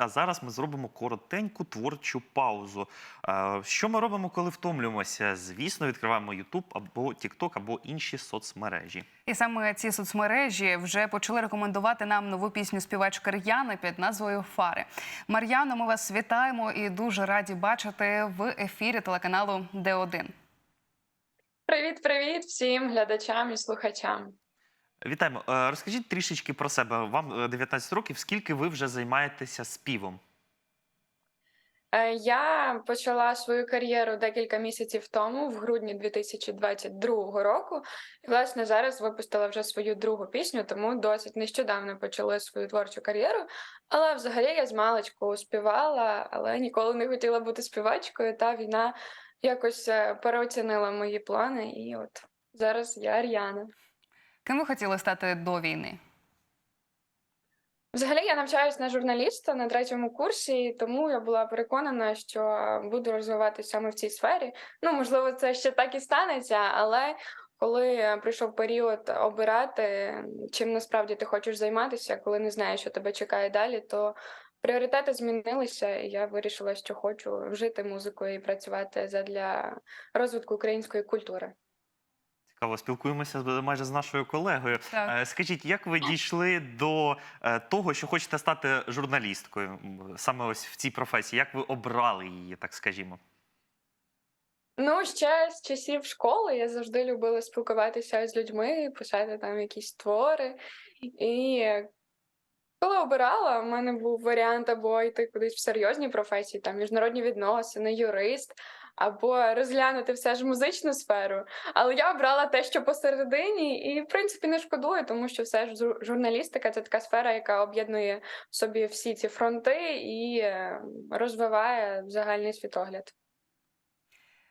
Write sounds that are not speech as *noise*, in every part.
А зараз ми зробимо коротеньку творчу паузу. Що ми робимо, коли втомлюємося? Звісно, відкриваємо YouTube або TikTok, або інші соцмережі. І саме ці соцмережі вже почали рекомендувати нам нову пісню співачки Р'яни під назвою Фари. Мар'яно, ми вас вітаємо і дуже раді бачити в ефірі телеканалу Д1. Привіт, привіт всім глядачам і слухачам. Вітаємо. Е, Розкажіть трішечки про себе. Вам е, 19 років. Скільки ви вже займаєтеся співом? Е, Я почала свою кар'єру декілька місяців тому, в грудні 2022 року. І, власне, зараз випустила вже свою другу пісню, тому досить нещодавно почала свою творчу кар'єру. Але взагалі я з маличку співала, але ніколи не хотіла бути співачкою. Та війна якось е, переоцінила мої плани. І от зараз я Ар'яна. Ким ви хотіли стати до війни? Взагалі я навчаюсь на журналіста на третьому курсі, тому я була переконана, що буду розвиватися саме в цій сфері. Ну, можливо, це ще так і станеться, але коли прийшов період обирати, чим насправді ти хочеш займатися, коли не знаєш, що тебе чекає далі, то пріоритети змінилися, і я вирішила, що хочу вжити музикою і працювати задля розвитку української культури. Цікаво, спілкуємося майже з нашою колегою. Так. Е, Скажіть, як ви дійшли до е, того, що хочете стати журналісткою саме ось в цій професії? Як ви обрали її, так скажімо? Ну, ще з часів школи я завжди любила спілкуватися з людьми, писати там якісь твори. І коли обирала, в мене був варіант або йти кудись в серйозні професії, там міжнародні відносини, юрист, або розглянути все ж музичну сферу. Але я обрала те, що посередині, і в принципі не шкодую, тому що все ж жур- журналістика це така сфера, яка об'єднує собі всі ці фронти і е, розвиває загальний світогляд.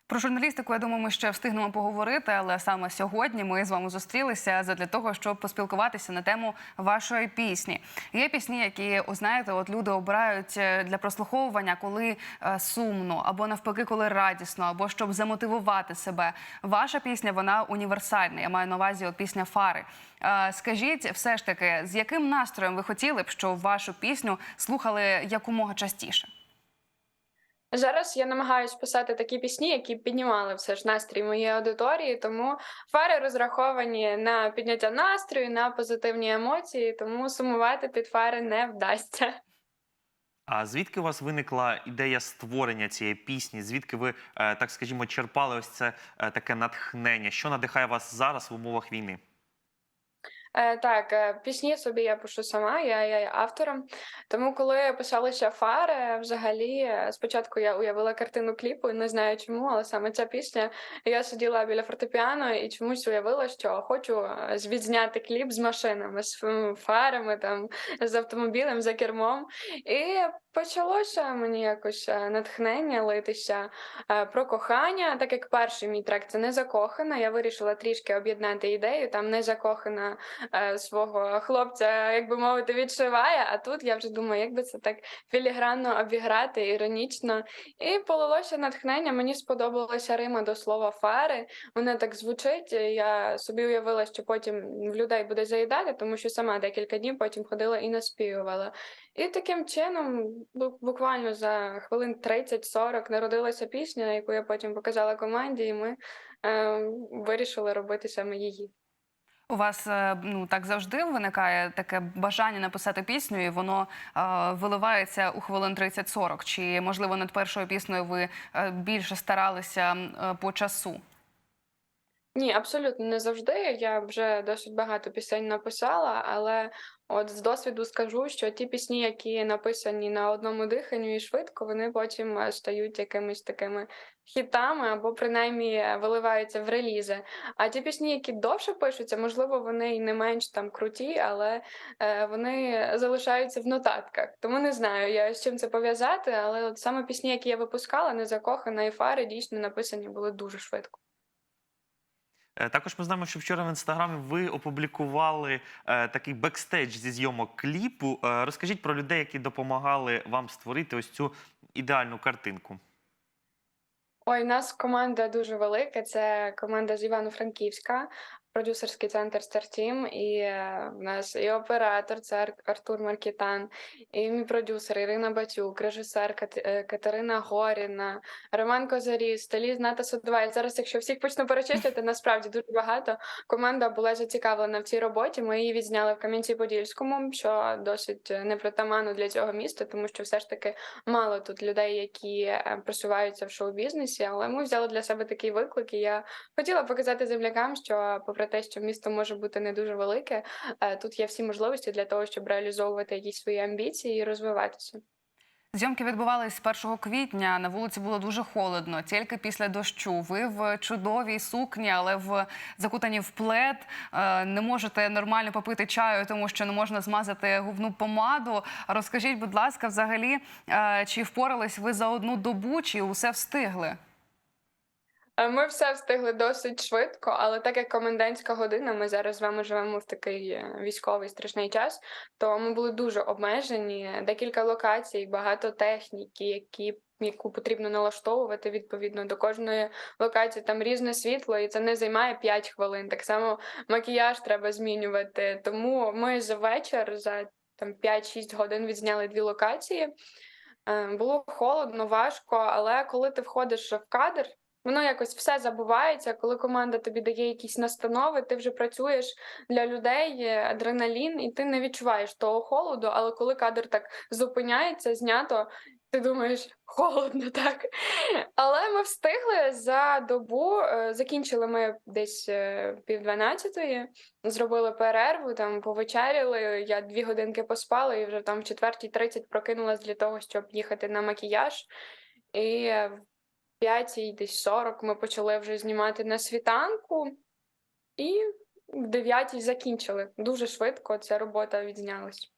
Про журналістику, я думаю, ми ще встигнемо поговорити, але саме сьогодні ми з вами зустрілися для того, щоб поспілкуватися на тему вашої пісні. Є пісні, які о, знаєте, от люди обирають е, для прослуховування, коли е, сумно, або навпаки, коли радісно, або щоб замотивувати себе. Ваша пісня вона універсальна. Я маю на увазі от пісня Фари. Е, Скажіть, все ж таки, з яким настроєм ви хотіли б, щоб вашу пісню слухали якомога частіше? Зараз я намагаюся писати такі пісні, які піднімали все ж настрій моєї аудиторії, тому фари розраховані на підняття настрою, на позитивні емоції, тому сумувати під фари не вдасться. А звідки у вас виникла ідея створення цієї пісні? Звідки ви, е, так скажімо, черпали ось це е, таке натхнення? Що надихає вас зараз в умовах війни? Е, так, е, пісні собі я пишу сама, я, є автором. Тому, коли писалися фари, взагалі, е, спочатку я уявила картину кліпу, не знаю чому, але саме ця пісня. Я сиділа біля фортепіано і чомусь уявила, що хочу е, відзняти кліп з машинами, з фарами, там, з автомобілем, за кермом. І почалося мені якось е, натхнення литися е, про кохання, так як перший мій трек це не закохана. Я вирішила трішки об'єднати ідею, там не закохана е, свого хлопця, як би мовити, відшиває. А тут я вже думаю, як би це так філігранно обіграти, іронічно. І полилося натхнення. Мені сподобалася Рима до слова фари. Вона так звучить. Я собі уявила, що потім в людей буде заїдати, тому що сама декілька днів потім ходила і наспівувала. І таким чином, буквально за хвилин 30-40 народилася пісня, яку я потім показала команді, і ми е, вирішили робити саме її. У вас е, ну так завжди виникає таке бажання написати пісню, і воно е, виливається у хвилин 30-40? Чи можливо над першою піснею ви е, більше старалися е, по часу? Ні, абсолютно не завжди. Я вже досить багато пісень написала, але от з досвіду скажу, що ті пісні, які написані на одному диханні і швидко, вони потім е, стають якимись такими хітами або принаймні е, виливаються в релізи. А ті пісні, які довше пишуться, можливо, вони і не менш там круті, але е, вони залишаються в нотатках. Тому не знаю, я з чим це пов'язати, але от саме пісні, які я випускала, незакохана і фари, дійсно написані були дуже швидко. Е, Також ми знаємо, що вчора в інстаграмі ви опублікували е, такий бекстейдж зі зйомок кліпу. Е, розкажіть про людей, які допомагали вам створити ось цю ідеальну картинку. Ой, у нас команда дуже велика. Це команда з Івано-Франківська. Продюсерський центр Стартім, і в нас і оператор, це Артур Маркітан, і мій продюсер Ірина Батюк, режисер е, Катерина Горіна, Роман Козарів, стиліст Ната Судова. Зараз, якщо всіх почну перечислити, насправді дуже багато. Команда була зацікавлена в цій роботі. Ми її відзняли в Кам'янці-Подільському, що досить е, непритаманно для цього міста, тому що все ж таки мало тут людей, які е, просуваються в шоу-бізнесі. Але ми взяли для себе такий виклик. І я хотіла показати землякам, що попри те, що місто може бути не дуже велике, е, тут є всі можливості для того, щоб реалізовувати якісь свої амбіції і розвиватися. Зйомки відбувались 1 квітня. На вулиці було дуже холодно, тільки після дощу. Ви в чудовій сукні, але в закутані в плед. Е, Не можете нормально попити чаю, тому що не можна змазати губну помаду. Розкажіть, будь ласка, взагалі, е, чи впорались ви за одну добу, чи усе встигли? Е, Ми все встигли досить швидко, але так як комендантська година, ми зараз з вами живемо в такий е, військовий страшний час, то ми були дуже обмежені. Декілька локацій, багато техніки, які яку потрібно налаштовувати відповідно до кожної локації. Там різне світло, і це не займає 5 хвилин. Так само макіяж треба змінювати. Тому ми за вечір, за там 5-6 годин відзняли дві локації. Е, Було холодно, важко, але коли ти входиш в кадр, Воно якось все забувається, коли команда тобі дає якісь настанови, ти вже працюєш для людей, адреналін, і ти не відчуваєш того холоду, але коли кадр так зупиняється, знято, ти думаєш, холодно *laughs* так. Але ми встигли за добу, е, закінчили ми десь е, пів дванадцятої, зробили перерву, там повечеряли, я дві годинки поспала і вже там в четвертій тридцять прокинулась для того, щоб їхати на макіяж. І е, п'ятій, десь 40 ми почали вже знімати на світанку, і в дев'ятій закінчили. Дуже швидко ця робота відзнялась.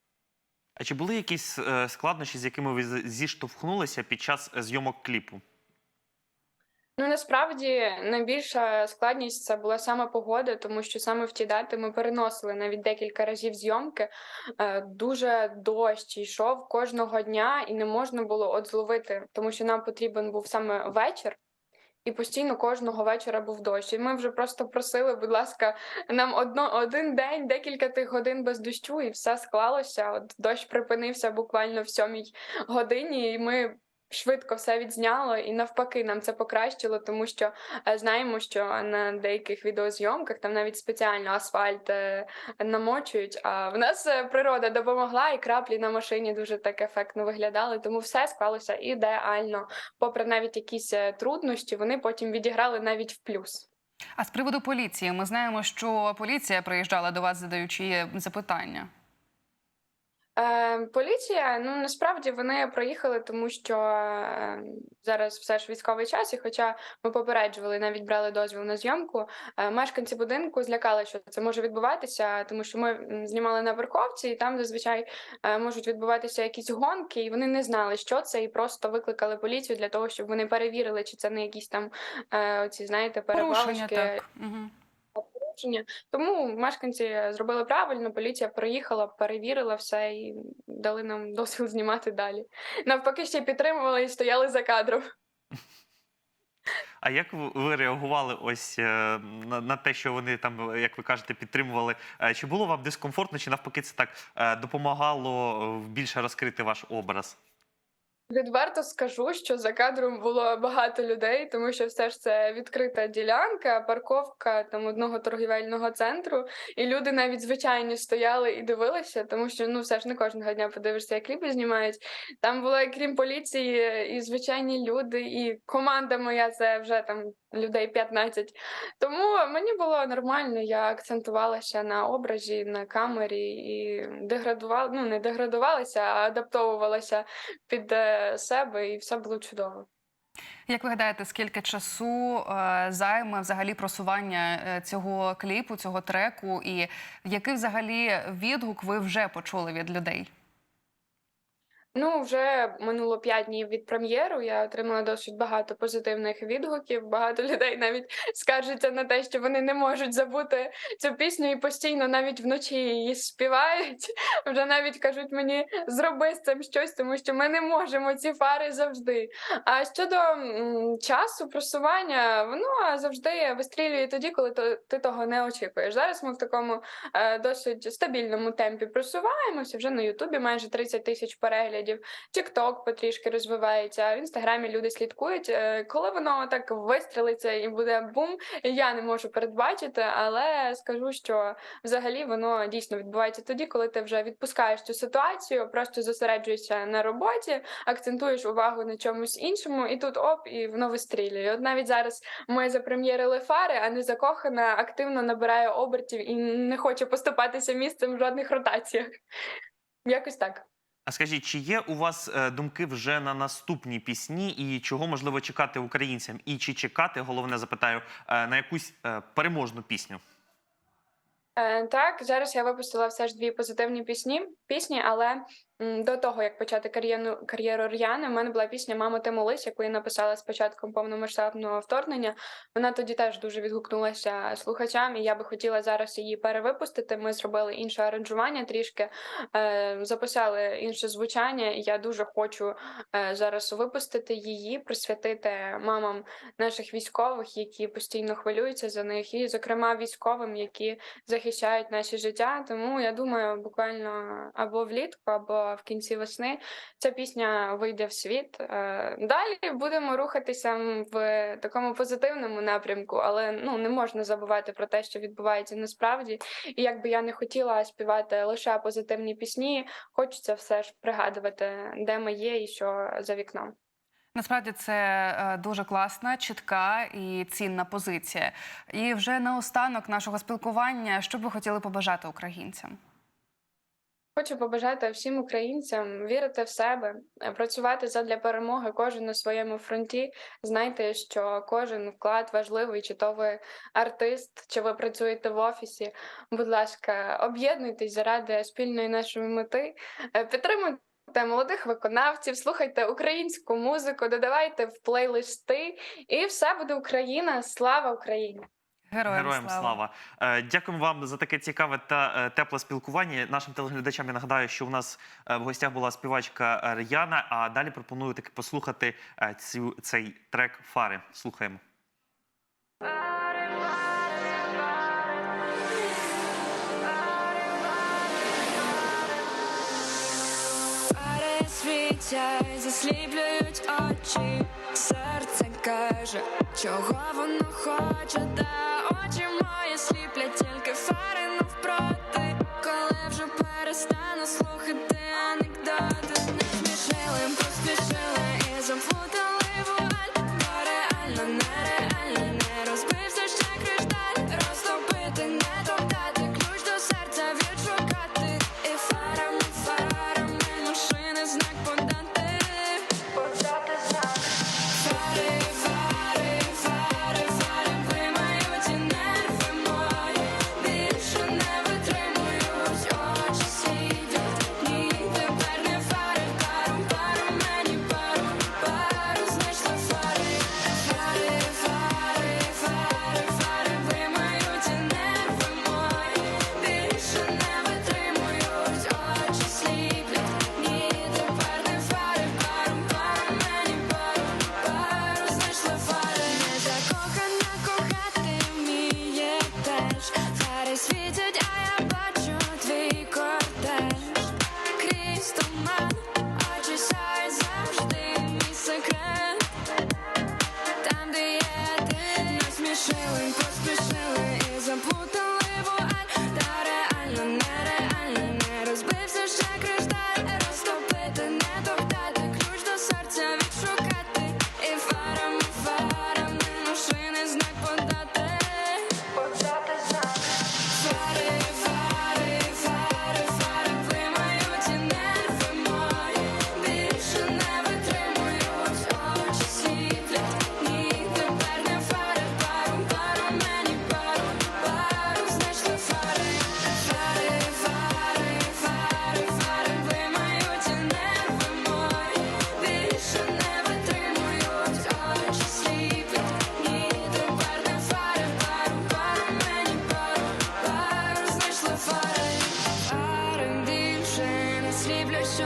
А чи були якісь е, складнощі, з якими ви зіштовхнулися під час е, зйомок кліпу? Ну насправді найбільша складність це була саме погода, тому що саме в ті дати ми переносили навіть декілька разів зйомки. Е, Дуже дощ йшов кожного дня, і не можна було от зловити, тому що нам потрібен був саме вечір. І постійно кожного вечора був дощ. І ми вже просто просили, будь ласка, нам одно, один день, декілька тих годин без дощу, і все склалося. От дощ припинився буквально в сьомій годині, і ми швидко все відзняло. І навпаки, нам це покращило, тому що е, знаємо, що на деяких відеозйомках там навіть спеціально асфальт е, намочують. А в нас е, природа допомогла, і краплі на машині дуже так ефектно виглядали. Тому все склалося ідеально. Попри навіть якісь труднощі, вони потім відіграли навіть в плюс. А з приводу поліції, ми знаємо, що поліція приїжджала до вас, задаючи запитання. Е, поліція, ну насправді вони проїхали, тому що е, зараз все ж військовий час, і хоча ми попереджували, навіть брали дозвіл на зйомку, е, мешканці будинку злякали, що це може відбуватися, тому що ми знімали на парковці, і там зазвичай е, можуть відбуватися якісь гонки, і вони не знали, що це, і просто викликали поліцію для того, щоб вони перевірили, чи це не якісь там е, оці, знаєте, Порушення так. Угу. Порушення. Тому мешканці зробили правильно, поліція приїхала, перевірила все і дали нам дозвіл знімати далі. Навпаки, ще підтримували і стояли за кадром. А як ви- реагували ось е, на, на те, що вони там, як ви кажете, підтримували? Е, Чи було вам дискомфортно, чи навпаки це так е, допомагало більше розкрити ваш образ? Відверто скажу, що за кадром було багато людей, тому що все ж це відкрита ділянка, парковка там одного торгівельного центру, і люди навіть звичайні стояли і дивилися, тому що ну все ж не кожного дня подивишся, як кліпи знімають. Там було, крім поліції, і звичайні люди, і команда моя це вже там людей 15. Тому мені було нормально. Я акцентувалася на образі, на камері і деградувала, ну не деградувалася, а адаптовувалася під е, себе, і все було чудово. Як ви гадаєте, скільки часу е, займе взагалі просування е, цього кліпу, цього треку, і який взагалі відгук ви вже почули від людей? Ну, вже минуло 5 днів від прем'єру. Я отримала досить багато позитивних відгуків. Багато *laughs* людей навіть скаржаться на те, що вони не можуть забути цю пісню і постійно навіть вночі її співають. *laughs* Вже навіть кажуть мені зроби з цим щось, тому що ми не можемо ці фари завжди. А щодо часу просування, воно завжди вистрілює тоді, коли ти того не очікуєш. Зараз ми в такому е, досить стабільному темпі просуваємося. Вже на Ютубі майже 30 тисяч переглядів. TikTok потрішки розвивається. В інстаграмі люди слідкують. Е, Коли воно так вистрелиться і буде бум, я не можу передбачити, але скажу, що взагалі воно дійсно відбувається тоді, коли ти вже відпускаєш цю ситуацію, просто зосереджуєшся на роботі, акцентуєш увагу на чомусь іншому, і тут оп, і воно вистрілює. От навіть зараз ми запрем'єрили фари, а не закохана активно набирає обертів і не хоче поступатися місцем в жодних ротаціях. Якось так. А скажіть, чи є у вас е, думки вже на наступні пісні, і чого можливо чекати українцям? І чи чекати, головне запитаю, е, на якусь е, переможну пісню? Так, зараз я випустила все ж дві позитивні пісні, пісні, але до того, як почати кар'єрну кар'єру Р'яни, в мене була пісня Мамо, ти молись, яку я написала з початком повномасштабного вторгнення. Вона тоді теж дуже відгукнулася слухачам, і я би хотіла зараз її перевипустити. Ми зробили інше аранжування трішки, е, записали інше звучання. Я дуже хочу е, зараз випустити її, присвятити мамам наших військових, які постійно хвилюються за них, і, зокрема, військовим, які захищають наше життя. Тому я думаю, буквально або влітку, або в кінці весни ця пісня вийде в світ. Е, Далі будемо рухатися в такому позитивному напрямку, але ну не можна забувати про те, що відбувається насправді. І якби я не хотіла співати лише позитивні пісні, хочеться все ж пригадувати, де ми є і що за вікном. Насправді це е, дуже класна, чітка і цінна позиція. І вже наостанок нашого спілкування, що б ви хотіли побажати українцям? Хочу побажати всім українцям вірити в себе, е, працювати задля перемоги кожен на своєму фронті. Знайте, що кожен вклад важливий, чи то ви артист, чи ви працюєте в офісі. Будь ласка, об'єднуйтесь заради спільної нашої мети, Е, підтримуйте. Молодих виконавців, слухайте українську музику, додавайте в плейлисти, і все буде Україна. Слава Україні! Героям, Героям слава. Е, Дякуємо вам за таке цікаве та е, тепле спілкування. Нашим телеглядачам я нагадаю, що у нас е, в гостях була співачка Р'яна. А далі пропоную таки послухати цю цей трек Фари. Слухаємо. Засліплюють очі, серце каже, чого воно хоче, та очі мої сліплять тільки фари man.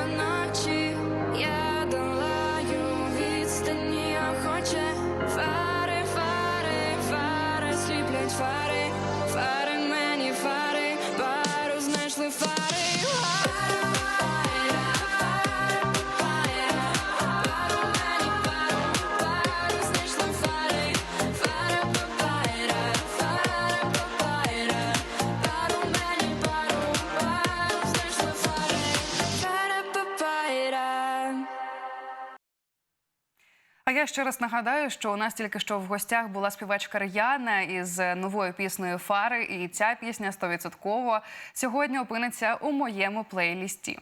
I'm not А я ще раз нагадаю, що у нас тільки що в гостях була співачка Р'яна із новою піснею Фари, і ця пісня 100% сьогодні опиниться у моєму плейлісті.